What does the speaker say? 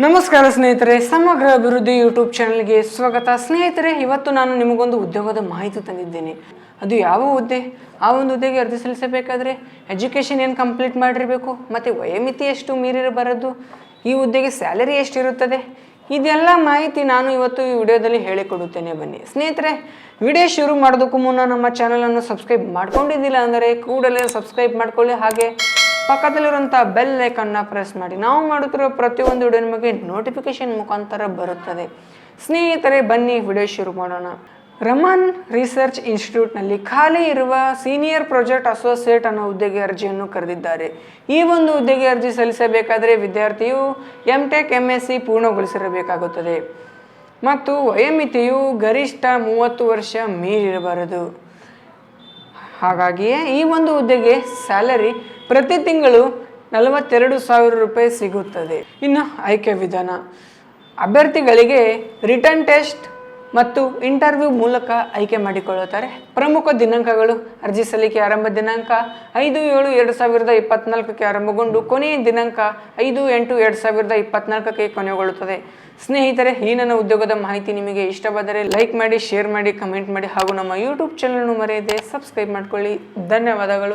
ನಮಸ್ಕಾರ ಸ್ನೇಹಿತರೆ, ಸಮಗ್ರ ಅಭಿವೃದ್ಧಿ ಯೂಟ್ಯೂಬ್ ಚಾನಲ್ಗೆ ಸ್ವಾಗತ. ಸ್ನೇಹಿತರೆ, ಇವತ್ತು ನಾನು ನಿಮಗೊಂದು ಉದ್ಯೋಗದ ಮಾಹಿತಿ ತಂದಿದ್ದೇನೆ. ಅದು ಯಾವ ಹುದ್ದೆ? ಆ ಒಂದು ಹುದ್ದೆಗೆ ಅರ್ಜಿ ಸಲ್ಲಿಸಬೇಕಾದ್ರೆ ಎಜುಕೇಷನ್ ಏನು ಕಂಪ್ಲೀಟ್ ಮಾಡಿರಬೇಕು, ಮತ್ತು ವಯೋಮಿತಿ ಎಷ್ಟು ಮೀರಿರಬಾರದು, ಈ ಹುದ್ದೆಗೆ ಸ್ಯಾಲರಿ ಎಷ್ಟಿರುತ್ತದೆ? ಇದೆಲ್ಲ ಮಾಹಿತಿ ನಾನು ಇವತ್ತು ಈ ವಿಡಿಯೋದಲ್ಲಿ ಹೇಳಿಕೊಡುತ್ತೇನೆ. ಬನ್ನಿ. ಸ್ನೇಹಿತರೆ, ವಿಡಿಯೋ ಶುರು ಮಾಡೋದಕ್ಕೂ ಮುನ್ನ ನಮ್ಮ ಚಾನಲನ್ನು ಸಬ್ಸ್ಕ್ರೈಬ್ ಮಾಡ್ಕೊಂಡಿದ್ದಿಲ್ಲ ಅಂದರೆ ಕೂಡಲೇ ಸಬ್ಸ್ಕ್ರೈಬ್ ಮಾಡ್ಕೊಳ್ಳಿ. ಹಾಗೆ ಪಕ್ಕದಲ್ಲಿರುವಂಥ ಬೆಲ್ ಐಕನ್ನ ಪ್ರೆಸ್ ಮಾಡಿ. ನಾವು ಮಾಡುತ್ತಿರುವ ಪ್ರತಿಯೊಂದು ವಿಡಿಯೋ ನಿಮಗೆ ನೋಟಿಫಿಕೇಶನ್ ಮುಖಾಂತರ ಬರುತ್ತದೆ. ಸ್ನೇಹಿತರೆ, ಬನ್ನಿ ವಿಡಿಯೋ ಶುರು ಮಾಡೋಣ. ರಮನ್ ರಿಸರ್ಚ್ ಇನ್ಸ್ಟಿಟ್ಯೂಟ್ನಲ್ಲಿ ಖಾಲಿ ಇರುವ ಸೀನಿಯರ್ ಪ್ರಾಜೆಕ್ಟ್ ಅಸೋಸಿಯೇಟ್ ಅನ್ನೋ ಹುದ್ದೆಗೆ ಅರ್ಜಿಯನ್ನು ಕರೆದಿದ್ದಾರೆ. ಈ ಒಂದು ಹುದ್ದೆಗೆ ಅರ್ಜಿ ಸಲ್ಲಿಸಬೇಕಾದರೆ ವಿದ್ಯಾರ್ಥಿಯು ಎಂ ಟೆಕ್ ಎಂ ಸಿ ಪೂರ್ಣಗೊಳಿಸಿರಬೇಕಾಗುತ್ತದೆ. ಮತ್ತು ವಯೋಮಿತಿಯು ಗರಿಷ್ಠ ಮೂವತ್ತು ವರ್ಷ ಮೀರಿರಬಾರದು. ಹಾಗಾಗಿಯೇ ಈ ಒಂದು ಹುದ್ದೆಗೆ ಸ್ಯಾಲರಿ ಪ್ರತಿ ತಿಂಗಳು ನಲವತ್ತೆರಡು ಸಾವಿರ ರೂಪಾಯಿ ಸಿಗುತ್ತದೆ. ಇನ್ನು ಆಯ್ಕೆ ವಿಧಾನ. ಅಭ್ಯರ್ಥಿಗಳಿಗೆ ರಿಟರ್ನ್ ಟೆಸ್ಟ್ ಮತ್ತು ಇಂಟರ್ವ್ಯೂ ಮೂಲಕ ಆಯ್ಕೆ ಮಾಡಿಕೊಳ್ಳುತ್ತಾರೆ. ಪ್ರಮುಖ ದಿನಾಂಕಗಳು ಅರ್ಜಿ ಸಲ್ಲಿಕೆ ಆರಂಭ ದಿನಾಂಕ ಐದು ಏಳು ಎರಡು ಸಾವಿರದ ಇಪ್ಪತ್ನಾಲ್ಕಕ್ಕೆ ಆರಂಭಗೊಂಡು ಕೊನೆಯ ದಿನಾಂಕ ಐದು ಎಂಟು ಎರಡು ಸಾವಿರದ ಇಪ್ಪತ್ನಾಲ್ಕಕ್ಕೆ ಕೊನೆಗೊಳ್ಳುತ್ತದೆ. ಸ್ನೇಹಿತರೆ, ಈ ನನ್ನ ಉದ್ಯೋಗದ ಮಾಹಿತಿ ನಿಮಗೆ ಇಷ್ಟವಾದರೆ ಲೈಕ್ ಮಾಡಿ, ಶೇರ್ ಮಾಡಿ, ಕಮೆಂಟ್ ಮಾಡಿ ಹಾಗೂ ನಮ್ಮ ಯೂಟ್ಯೂಬ್ ಚಾನಲ್ನು ಮರೆಯದೆ ಸಬ್ಸ್ಕ್ರೈಬ್ ಮಾಡಿಕೊಳ್ಳಿ. ಧನ್ಯವಾದಗಳು.